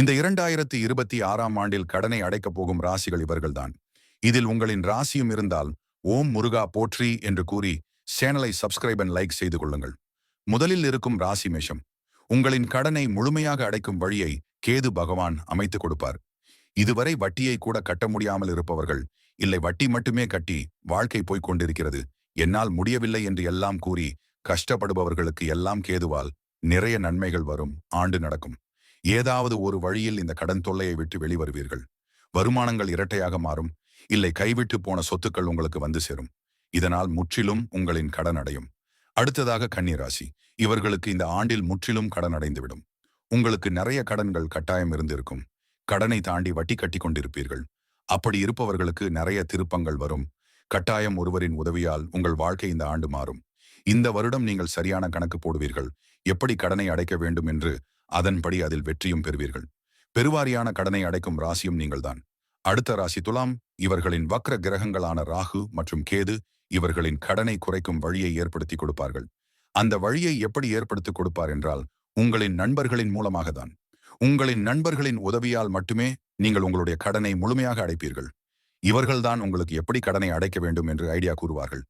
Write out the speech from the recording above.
இந்த இரண்டாயிரத்தி இருபத்தி ஆறாம் ஆண்டில் கடனை அடைக்கப் போகும் ராசிகள் இவர்கள்தான். இதில் உங்களின் ராசியும் இருந்தால் ஓம் முருகா போற்றி என்று கூறி சேனலை சப்ஸ்கிரைப் அண்ட் லைக் செய்து கொள்ளுங்கள். முதலில் இருக்கும் ராசி மேஷம். உங்களின் கடனை முழுமையாக அடைக்கும் வழியை கேது பகவான் அமைத்துக் கொடுப்பார். இதுவரை வட்டியை கூட கட்ட முடியாமல் இருப்பவர்கள் இல்லை வட்டி மட்டுமே கட்டி வாழ்க்கை போய்க் கொண்டிருக்கிறது என்னால் முடியவில்லை என்று எல்லாம் கூறி கஷ்டப்படுபவர்களுக்கு எல்லாம் கேதுவால் நிறைய நன்மைகள் வரும் ஆண்டு நடக்கும். ஏதாவது ஒரு வழியில் இந்த கடன் தொல்லையை விட்டு வெளிவருவீர்கள். வருமானங்கள் இரட்டையாக மாறும். இல்லை கைவிட்டு போன சொத்துக்கள் உங்களுக்கு வந்து சேரும். இதனால் முற்றிலும் உங்களின் கடன் அடையும். அடுத்ததாக கன்னிராசி. இவர்களுக்கு இந்த ஆண்டில் முற்றிலும் கடன் அடைந்துவிடும். உங்களுக்கு நிறைய கடன்கள் கட்டாயம் இருந்திருக்கும். கடனை தாண்டி வட்டி கட்டி கொண்டிருப்பீர்கள். அப்படி இருப்பவர்களுக்கு நிறைய திருப்பங்கள் வரும். கட்டாயம் ஒருவரின் உதவியால் உங்கள் வாழ்க்கை இந்த ஆண்டு மாறும். இந்த வருடம் நீங்கள் சரியான கணக்கு போடுவீர்கள். எப்படி கடனை அடைக்க வேண்டும் என்று அதன்படி அதில் வெற்றியும் பெறுவீர்கள். பெருவாரியான கடனை அடைக்கும் ராசியும் நீங்கள்தான். அடுத்த ராசி துலாம் இவர்களின் வக்ர கிரகங்களான ராகு மற்றும் கேது இவர்களின் கடனை குறைக்கும் வழியை ஏற்படுத்தி கொடுப்பார்கள். அந்த வழியை எப்படி ஏற்படுத்தி கொடுப்பார் என்றால் உங்களின் நண்பர்களின் மூலமாக தான் உங்களின் நண்பர்களின் உதவியால் மட்டுமே நீங்கள் உங்களுடைய கடனை முழுமையாக அடைப்பீர்கள். இவர்கள்தான் உங்களுக்கு எப்படி கடனை அடைக்க வேண்டும் என்று ஐடியா கூறுவார்கள்.